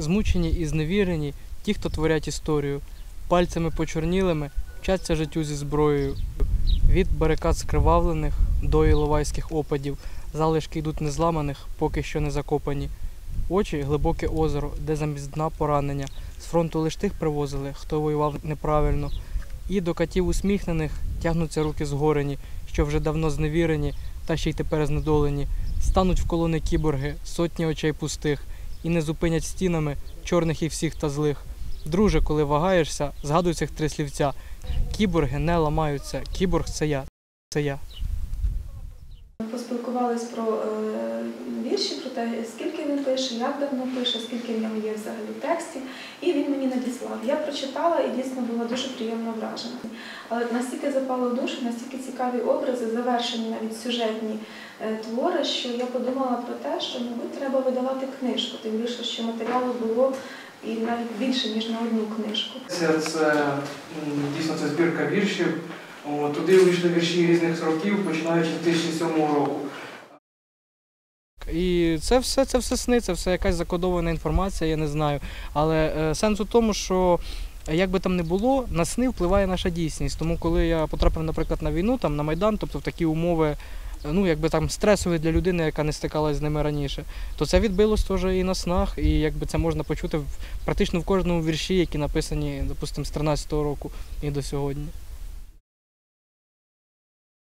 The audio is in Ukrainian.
змучені і зневірені ті, хто творять історію, пальцями почорнілими вчаться життю зі зброєю. Від барикад скривавлених до іловайських опадів залишки йдуть незламаних, поки що не закопані. Очі глибоке озеро, де замість дна поранення. З фронту лиш тих привозили, хто воював неправильно. І до катів усміхнених тягнуться руки згорені, що вже давно зневірені, та ще й тепер знедолені. Стануть в колони кіборги, сотні очей пустих, і не зупинять стінами чорних і всіх та злих. Друже, коли вагаєшся, згадуй цих три слівця. Кіборги не ламаються. Кіборг це я. Це я. Поспілкувались про е, вірші, про те, скільки він пише, як давно пише, скільки в ньому є взагалі текстів. І він мені надіслав. Я прочитала і дійсно була дуже приємно вражена. Але настільки запало душу, настільки цікаві образи, завершені навіть сюжетні е, твори, що я подумала про те, що, мабуть, треба видавати книжку, тим більше, що матеріалу було і навіть більше, ніж на одну книжку. Це, це дійсно це збірка віршів. Туди вийшли вірші різних років, починаючи з 2007 року. І це все, це все сни, це все якась закодована інформація, я не знаю. Але е, сенс у тому, що е, як би там не було, на сни впливає наша дійсність. Тому коли я потрапив, наприклад, на війну, там на Майдан, тобто в такі умови, е, ну якби там стресові для людини, яка не стикалась з ними раніше, то це відбилось теж і на снах, і якби це можна почути в, практично в кожному вірші, які написані, допустимо, з 13-го року і до сьогодні.